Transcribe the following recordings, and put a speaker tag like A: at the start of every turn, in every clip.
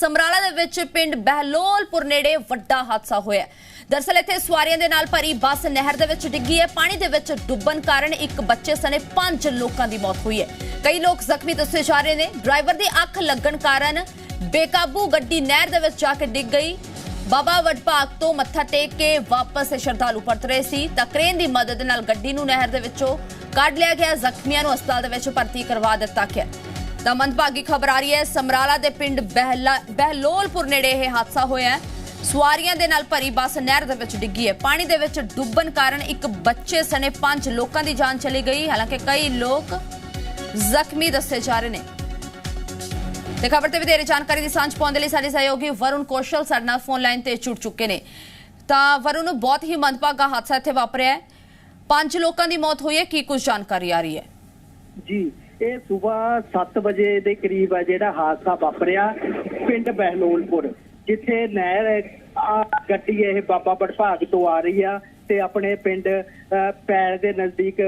A: ਸਮਰਾਲਾ ਦੇ ਵਿੱਚ ਪਿੰਡ ਬਹਿਲੋਲਪੁਰ ਨੇੜੇ ਵੱਡਾ ਹਾਦਸਾ ਹੋਇਆ ਹੈ। ਦਰਅਸਲ ਇੱਥੇ ਸਵਾਰੀਆਂ ਦੇ ਨਾਲ ਭਰੀ ਬੱਸ ਨਹਿਰ ਦੇ ਵਿੱਚ ਡਿੱਗੀ ਹੈ। ਪਾਣੀ ਦੇ ਵਿੱਚ ਡੁੱਬਣ ਕਾਰਨ ਇੱਕ ਬੱਚੇ ਸਣੇ ਪੰਜ ਲੋਕਾਂ ਦੀ ਮੌਤ ਹੋਈ ਹੈ। ਕਈ ਲੋਕ ਜ਼ਖਮੀ ਦੱਸੇ ਜਾ ਰਹੇ ਨੇ। ਡਰਾਈਵਰ ਦੀ ਅੱਖ ਲੱਗਣ ਕਾਰਨ ਬੇਕਾਬੂ ਗੱਡੀ ਨਹਿਰ ਦੇ ਵਿੱਚ ਜਾ ਕੇ ਡਿੱਗ ਗਈ। ਬਾਬਾ ਵਡਭਾਗ ਤੋਂ ਮੱਥਾ ਟੇਕ ਕੇ ਵਾਪਸ ਸ਼ਰਧਾਲੂ ਪਰਤ ਰਹੇ ਸੀ। ਤਾਂ ਕ੍ਰੇਨ ਦੀ ਮਦਦ ਨਾਲ ਗੱਡੀ ਨੂੰ ਨਹਿਰ ਦੇ ਵਿੱਚੋਂ ਕੱਢ ਲਿਆ ਗਿਆ। ਜ਼ਖਮੀਆਂ ਨੂੰ ਹਸਪਤਾਲ ਦੇ ਵਿੱਚ ਭਰਤੀ ਕਰਵਾ ਦਿੱਤਾ ਗਿਆ। ਤਾਂ ਮੰਦਭਾਗੀ ਖਬਰ ਆ ਰਹੀ ਹੈ। ਸਮਰਾਲਾ ਦੇ ਪਿੰਡ ਬਹਿਲੋਲਪੁਰ ਨੇੜੇ ਇਹ ਹਾਦਸਾ ਹੋਇਆ ਹੈ। ਸਵਾਰੀਆਂ ਦੇ ਨਾਲ ਭਰੀ ਬੱਸ ਨਹਿਰ ਦੇ ਵਿੱਚ ਡਿੱਗੀ ਹੈ। ਪਾਣੀ ਦੇ ਵਿੱਚ ਡੁੱਬਣ ਕਾਰਨ ਇੱਕ ਬੱਚੇ ਸਣੇ ਪੰਜ ਲੋਕਾਂ ਦੀ ਜਾਨ ਚਲੀ ਗਈ। ਹਾਲਾਂਕਿ ਕਈ ਲੋਕ ਜ਼ਖਮੀ ਦੱਸੇ ਜਾ ਰਹੇ ਨੇ। ਤੇ ਖਬਰ ਤੇ ਵਧੇਰੇ ਜਾਣਕਾਰੀ ਦੀ ਸਾਂਝ ਪਾਉਣ ਦੇ ਲਈ ਸਾਡੇ ਸਹਿਯੋਗੀ ਵਰੁਣ ਕੌਸ਼ਲ ਸਾਡੇ ਨਾਲ ਫੋਨ ਲਾਈਨ ਤੇ ਜੁੜ ਚੁੱਕੇ ਨੇ। ਤਾਂ ਵਰੁਣ ਨੂੰ ਬਹੁਤ ਹੀ ਮੰਦਭਾਗਾ ਹਾਦਸਾ ਇੱਥੇ ਵਾਪਰਿਆ ਹੈ। ਪੰਜ ਲੋਕਾਂ ਦੀ ਮੌਤ ਹੋਈ ਹੈ। ਕੀ ਕੁਝ ਜਾਣਕਾਰੀ ਆ ਰਹੀ ਹੈ?
B: ਜੀ ਇਹ ਸਵੇਰ 7 ਵਜੇ ਦੇ ਕਰੀਬ ਆ ਜਿਹੜਾ ਹਾਦਸਾ ਵਾਪਰਿਆ ਪਿੰਡ ਬਹਿਲੋਲਪੁਰ ਜਿੱਥੇ ਨਹਿਰ ਗੱਡੀ ਇਹ ਬਾਬਾ ਬੜਭਾਗ ਤੋਂ ਆ ਰਹੀ ਆ ਤੇ ਆਪਣੇ ਪਿੰਡ ਅ, ਦੇ ਨਜ਼ਦੀਕ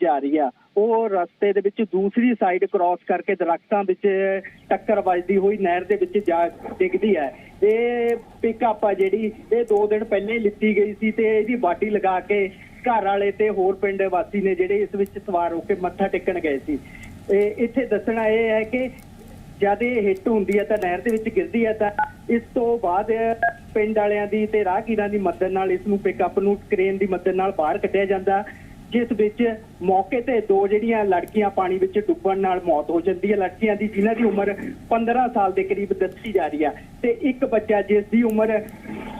B: ਜਾ ਰਹੀ ਆ। ਉਹ ਰਸਤੇ ਦੇ ਵਿੱਚ ਦੂਸਰੀ ਸਾਈਡ ਕ੍ਰਾਸ ਕਰਕੇ ਦਰਖਤਾਂ ਵਿੱਚ ਟੱਕਰ ਵੱਜਦੀ ਹੋਈ ਨਹਿਰ ਦੇ ਵਿੱਚ ਜਾ ਡਿੱਗਦੀ ਹੈ ਇਹ ਪਿਕਅਪ ਆ ਜਿਹੜੀ ਇਹ 2 ਦਿਨ ਪਹਿਲਾਂ ਹੀ ਲਿੱਤੀ ਗਈ ਸੀ ਤੇ ਇਹਦੀ ਬਾਡੀ ਲਗਾ ਕੇ ਘਰ ਵਾਲੇ ਤੇ ਹੋਰ ਪਿੰਡ ਵਾਸੀ ਨੇ ਜਿਹੜੇ ਇਸ ਵਿੱਚ ਸਵਾਰ ਹੋ ਕੇ ਮੱਥਾ ਟੇਕਣ ਗਏ ਸੀ। ਇਹ ਇੱਥੇ ਦੱਸਣਾ ਇਹ ਹੈ ਕਿ ਜਦ ਇਹ ਹਿੱਟ ਹੁੰਦੀ ਹੈ ਤਾਂ ਨਹਿਰ ਦੇ ਵਿੱਚ ਗਿਰਦੀ ਹੈ ਤਾਂ ਇਸ ਤੋਂ ਬਾਅਦ ਪਿੰਡ ਵਾਲਿਆਂ ਦੀ ਤੇ ਰਾਹਗੀਰਾਂ ਦੀ ਮਦਦ ਨਾਲ ਇਸ ਨੂੰ ਪਿਕਅਪ ਨੂੰ ਕ੍ਰੇਨ ਦੀ ਮਦਦ ਨਾਲ ਬਾਹਰ ਕੱਢਿਆ ਜਾਂਦਾ। ਜਿਸ ਵਿੱਚ ਮੌਕੇ ਤੇ ਦੋ ਜਿਹੜੀਆਂ ਲੜਕੀਆਂ ਪਾਣੀ ਵਿੱਚ ਡੁੱਬਣ ਨਾਲ ਮੌਤ ਹੋ ਜਾਂਦੀ ਹੈ। ਲੜਕੀਆਂ ਦੀ ਜਿਨ੍ਹਾਂ ਦੀ ਉਮਰ 15 ਸਾਲ ਦੇ ਕਰੀਬ ਦੱਸੀ ਜਾ ਰਹੀ ਹੈ ਤੇ ਇੱਕ ਬੱਚਾ ਜਿਸ ਦੀ ਉਮਰ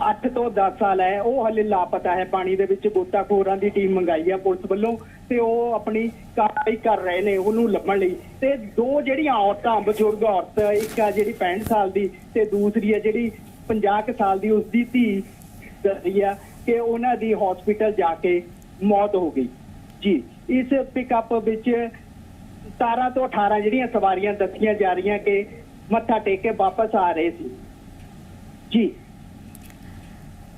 B: 8 ਤੋਂ 10 ਸਾਲ ਹੈ, ਉਹ ਹਲੇ ਲਾਪਤਾ ਹੈ। ਪਾਣੀ ਦੇ ਵਿੱਚ ਗੋਤਾਖੋਰਾਂ ਦੀ ਟੀਮ ਮੰਗਾਈ ਹੈ ਪੁਲਿਸ ਵੱਲੋਂ ਤੇ ਉਹ ਆਪਣੀ ਕਾਰਵਾਈ ਕਰ ਰਹੇ ਨੇ ਉਹਨੂੰ ਲੱਭਣ ਲਈ। ਤੇ ਦੋ ਜਿਹੜੀਆਂ ਔਰਤਾਂ, ਬਜ਼ੁਰਗ ਔਰਤ, ਇੱਕ ਆ ਜਿਹੜੀ 65 ਸਾਲ ਦੀ ਤੇ ਦੂਸਰੀ ਹੈ ਜਿਹੜੀ 50 ਕੁ ਸਾਲ ਦੀ ਉਸ ਦੀ ਧੀ ਦੱਸੀ ਆ ਕਿ ਉਹਨਾਂ ਦੀ ਹਸਪੀਟਲ ਜਾ ਕੇ ਮੌਤ ਹੋ ਗਈ। ਜੀ, ਇਸ ਪਿਕਅਪ ਵਿੱਚ 17 ਤੋਂ 18 ਜਿਹੜੀਆਂ ਸਵਾਰੀਆਂ ਦੱਸੀਆਂ ਜਾ ਰਹੀਆਂ ਕਿ ਮੱਥਾ ਟੇਕ ਕੇ ਵਾਪਸ ਆ ਰਹੇ ਸੀ। ਜੀ।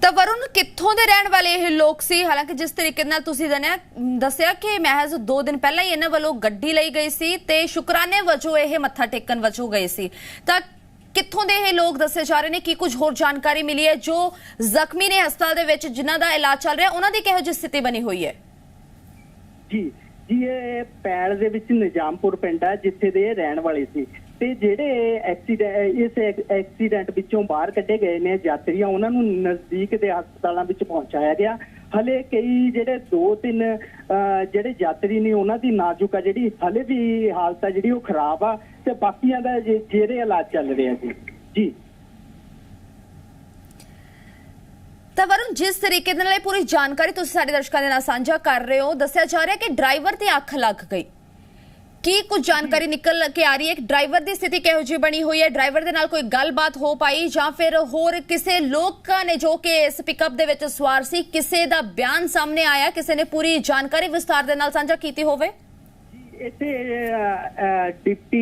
A: ਤਾਂ ਵਰੁਣ, ਕਿੱਥੋਂ ਦੇ ਰਹਿਣ ਵਾਲੇ ਇਹ ਲੋਕ ਸੀ? ਹਾਲਾਂਕਿ ਜਿਸ ਤਰੀਕੇ ਨਾਲ ਤੁਸੀਂ ਦਨਿਆ ਦੱਸਿਆ ਕਿ ਮਹਿਜ਼ 2 ਦਿਨ ਪਹਿਲਾਂ ਹੀ ਇਹਨਾਂ ਵੱਲੋਂ ਗੱਡੀ ਲਈ ਗਈ ਸੀ ਤੇ ਸ਼ੁਕਰਾਨੇ ਵਜੋਂ ਇਹ ਮੱਥਾ ਟੇਕਣ ਵਜੋਂ ਗਏ ਸੀ। ਤਾਂ ਕਿੱਥੋਂ ਦੇ ਇਹ ਲੋਕ ਦੱਸੇ ਜਾ ਰਹੇ ਨੇ? ਕੀ ਕੁਝ ਹੋਰ ਜਾਣਕਾਰੀ ਮਿਲੀ ਹੈ? ਜੋ ਜ਼ਖਮੀ ਨੇ ਹਸਪਤਾਲ ਦੇ ਵਿੱਚ, ਜਿਨ੍ਹਾਂ ਦਾ ਇਲਾਜ ਚੱਲ ਰਿਹਾ, ਉਹਨਾਂ ਦੀ ਕਿਹੋ ਜਿਹੀ ਸਥਿਤੀ ਬਣੀ ਹੋਈ ਹੈ?
B: ਜੀ ਜੀ, ਇਹ ਪੈਲ ਦੇ ਵਿੱਚ ਨਿਜ਼ਾਮਪੁਰ ਪਿੰਡ ਹੈ ਜਿੱਥੇ ਦੇ ਰਹਿਣ ਵਾਲੇ ਸੀ। ਤੇ ਜਿਹੜੇ ਐਕਸੀਡੈਂਟ ਇਸ ਐਕਸੀਡੈਂਟ ਵਿੱਚੋਂ ਬਾਹਰ ਕੱਢੇ ਗਏ ਨੇ ਯਾਤਰੀਆਂ, ਉਹਨਾਂ ਨੂੰ ਨਜ਼ਦੀਕ ਦੇ ਹਸਪਤਾਲਾਂ ਵਿੱਚ ਪਹੁੰਚਾਇਆ ਗਿਆ। ਹਲੇ ਕਈ ਜਿਹੜੇ ਦੋ ਤਿੰਨ ਅਹ, ਜਿਹੜੇ ਯਾਤਰੀ ਨੇ ਉਹਨਾਂ ਦੀ ਨਾਜ਼ੁਕ ਆ ਜਿਹੜੀ ਹਲੇ ਵੀ ਹਾਲਤ ਆ ਜਿਹੜੀ ਉਹ ਖਰਾਬ ਆ ਤੇ ਬਾਕੀਆਂ ਦਾ ਜਿਹੜੇ ਇਲਾਜ ਚੱਲ ਰਿਹਾ ਜੀ। ਜੀ।
A: ਤਾਂ ਵਰੁਣ ਜਿਸ ਤਰੀਕੇ ਦੇ ਨਾਲ ਇਹ ਪੂਰੀ ਜਾਣਕਾਰੀ ਤੁਸੀਂ ਸਾਡੇ ਦਰਸ਼ਕਾਂ ਦੇ ਨਾਲ ਸਾਂਝਾ ਕਰ ਰਹੇ ਹੋ ਦੱਸਿਆ ਜਾ ਰਿਹਾ ਕਿ ਡਰਾਈਵਰ ਤੇ ਅੱਖ ਲੱਗ ਗਈ। ਕੀ ਕੁਝ ਜਾਣਕਾਰੀ ਨਿਕਲ ਕੇ ਆ ਰਹੀ ਹੈ? ਕਿ ਡਰਾਈਵਰ ਦੀ ਸਥਿਤੀ ਕਿਹੋ ਜਿਹੀ ਬਣੀ ਹੋਈ ਹੈ? ਡਰਾਈਵਰ ਦੇ ਨਾਲ ਕੋਈ ਗੱਲਬਾਤ ਹੋ ਪਾਈ ਜਾਂ ਫਿਰ ਹੋਰ ਕਿਸੇ ਲੋਕਾਂ ਨੇ ਜੋ ਕਿ ਇਸ ਪਿਕਅਪ ਦੇ ਵਿੱਚ ਸਵਾਰ ਸੀ, ਕਿਸੇ ਦਾ ਬਿਆਨ ਸਾਹਮਣੇ ਆਇਆ? ਕਿਸੇ ਨੇ ਪੂਰੀ ਜਾਣਕਾਰੀ ਵਿਸਤਾਰ ਦੇ ਨਾਲ ਸਾਂਝਾ ਕੀਤੀ ਹੋਵੇ?
B: ਇੱਥੇ ਡਿਪਟੀ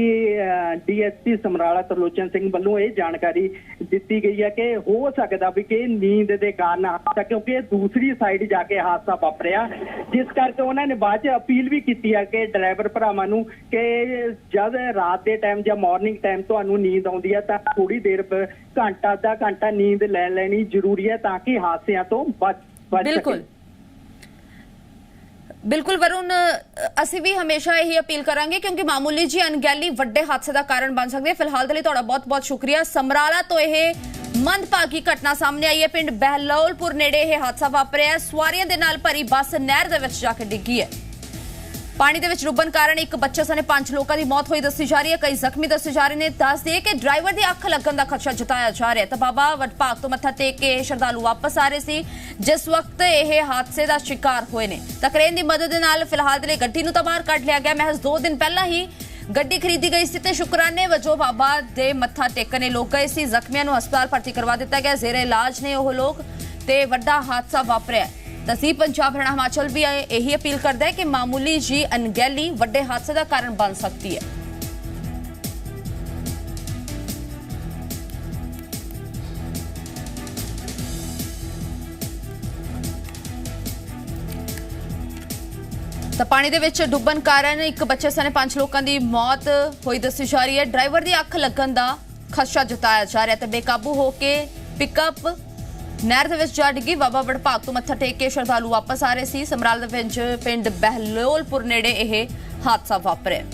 B: ਡੀਐਸਪੀ ਸਮਰਾਲਾ ਤਰਲੋਚਨ ਸਿੰਘ ਵੱਲੋਂ ਇਹ ਜਾਣਕਾਰੀ ਦਿੱਤੀ ਗਈ ਹੈ ਕਿ ਹੋ ਸਕਦਾ ਵੀ ਕਿ ਨੀਂਦ ਦੇ ਕਾਰਨ ਹਾਦਸਾ ਕਿਉਂਕਿ ਇਹ ਦੂਸਰੀ ਸਾਈਡ ਜਾ ਕੇ ਹਾਦਸਾ ਵਾਪਰਿਆ, ਜਿਸ ਕਰਕੇ ਉਹਨਾਂ ਨੇ ਬਾਅਦ ਚ ਅਪੀਲ ਵੀ ਕੀਤੀ ਹੈ ਕਿ ਡਰਾਈਵਰ ਭਰਾਵਾਂ ਨੂੰ ਕਿ ਜਦ ਰਾਤ ਦੇ ਟਾਈਮ ਜਾਂ ਮਾਰਨਿੰਗ ਟਾਈਮ ਤੁਹਾਨੂੰ ਨੀਂਦ ਆਉਂਦੀ ਹੈ, ਤਾਂ ਥੋੜੀ ਦੇਰ ਘੰਟਾ, ਅੱਧਾ ਘੰਟਾ ਨੀਂਦ ਲੈ ਲੈਣੀ ਜ਼ਰੂਰੀ ਹੈ ਤਾਂ ਕਿ ਹਾਦਸਿਆਂ ਤੋਂ ਬਚ ਬਚ ਸਕੇ।
A: ਬਿਲਕੁਲ। ਬਿਲਕੁਲ ਵਰੁਣ ਅਸੀਂ ਵੀ ਹਮੇਸ਼ਾ ਇਹੀ ਅਪੀਲ ਕਰਾਂਗੇ ਕਿਉਂਕਿ ਮਾਮੂਲੀ ਜੀ ਅਣਗਹਿਲੀ ਵੱਡੇ ਹਾਦਸੇ ਦਾ ਕਾਰਨ ਬਣ ਸਕਦੀ ਹੈ। ਫਿਲਹਾਲ ਦੇ ਲਈ ਤੁਹਾਡਾ ਬਹੁਤ-ਬਹੁਤ ਸ਼ੁਕਰੀਆ। ਸਮਰਾਲਾ ਤੋਂ ਇਹ ਮੰਦਭਾਗੀ ਘਟਨਾ ਸਾਹਮਣੇ ਆਈ ਹੈ। ਪਿੰਡ ਬਹਿਲੌਲਪੁਰ ਨੇੜੇ ਇਹ ਹਾਦਸਾ ਵਾਪਰਿਆ ਸਵਾਰੀਆਂ ਦੇ ਨਾਲ ਭਰੀ ਬੱਸ ਨਹਿਰ ਦੇ ਵਿੱਚ ਜਾ ਕੇ ਡਿੱਗੀ ਹੈ। ਪਾਣੀ ਦੇ ਵਿੱਚ ਡੁੱਬਣ ਕਾਰਨ ਇੱਕ ਬੱਚੇ ਸਣੇ ਪੰਜ ਲੋਕਾਂ ਦੀ ਮੌਤ ਹੋਈ ਦੱਸੀ ਜਾ ਰਹੀ ਹੈ। ਕਈ ਜ਼ਖਮੀ ਦੱਸੇ ਜਾ ਰਹੇ ਨੇ। ਦੱਸ ਦਈਏ ਕਿ ਡਰਾਈਵਰ ਦੀ ਅੱਖ ਲੱਗਣ ਦਾ ਖਦਸ਼ਾ ਜਤਾਇਆ ਜਾ ਰਿਹਾ ਹੈ। ਤਾਂ ਬਾਬਾ ਵਡਭਾਗ ਤੋਂ ਮੱਥਾ ਟੇਕ ਕੇ ਸ਼ਰਧਾਲੂ ਵਾਪਸ ਆ ਰਹੇ ਸੀ। ਜਿਸ ਵਕਤ ਇਹ ਹਾਦਸੇ ਦਾ ਸ਼ਿਕਾਰ ਹੋਏ ਨੇ। ਤਾਂ ਕ੍ਰੇਨ ਦੀ ਮਦਦ ਦੇ ਨਾਲ ਫਿਲਹਾਲ ਦੇ ਲਈ ਗੱਡੀ ਨੂੰ ਤਾਂ ਬਾਹਰ ਕੱਢ ਲਿਆ ਗਿਆ। ਮਹਿਜ਼ 2 ਦਿਨ ਪਹਿਲਾਂ ਹੀ ਗੱਡੀ ਖਰੀਦੀ ਗਈ ਸੀ ਤੇ ਸ਼ੁਕਰਾਨੇ ਵਜੋਂ ਬਾਬਾ ਦੇ ਮੱਥਾ ਟੇਕਣੇ ਲੋਕ ਗਏ ਸੀ। ਜ਼ਖਮੀਆਂ ਨੂੰ ਹਸਪਤਾਲ ਭਰਤੀ ਕਰਵਾ ਦਿੱਤਾ ਗਿਆ। ਜ਼ੇਰੇ ਇਲਾਜ ਨੇ ਉਹ ਲੋਕ ਤੇ ਵੱਡਾ ਹਾਦਸਾ ਵਾਪਰਿਆ। ਹੈ। ਤਹਿਸੀਲ ਪੰਜਾਬ ਹਰਿਆਣਾ ਹਿਮਾਚਲ ਵੀ ਇਹੀ ਅਪੀਲ ਕਰਦਾ ਹੈ ਕਿ ਮਾਮੂਲੀ ਜੀ ਅਣਗਹਿਲੀ ਵੱਡੇ ਹਾਦਸੇ ਦਾ ਕਾਰਨ ਬਣ ਸਕਦੀ ਹੈ ਤਾਂ ਪਾਣੀ ਦੇ ਵਿੱਚ ਡੁੱਬਣ ਕਾਰਨ ਇੱਕ ਬੱਚੇ ਸਣੇ ਪੰਜ ਲੋਕਾਂ ਦੀ ਮੌਤ ਹੋਈ ਦੱਸੀ ਜਾ ਰਹੀ ਹੈ ਡਰਾਈਵਰ ਦੀ ਅੱਖ ਲੱਗਣ ਦਾ ਖਦਸ਼ਾ ਜਤਾਇਆ ਜਾ ਰਿਹਾ ਤੇ ਬੇਕਾਬੂ ਹੋ ਕੇ ਪਿਕਅਪ ਨਹਿਰ ਦੇ ਵਿੱਚ ਜਾ ਡਿੱਗੀ ਬਾਬਾ ਵੜਭਾਗ ਤੋਂ ਮੱਥਾ ਟੇਕ ਕੇ ਸ਼ਰਧਾਲੂ ਵਾਪਸ ਆ ਰਹੇ ਸੀ। ਸਮਰਾਲ ਦੇ ਵਿੱਚ ਪਿੰਡ ਬਹਿਲੋਲਪੁਰ ਨੇੜੇ ਇਹ ਹਾਦਸਾ ਵਾਪਰਿਆ।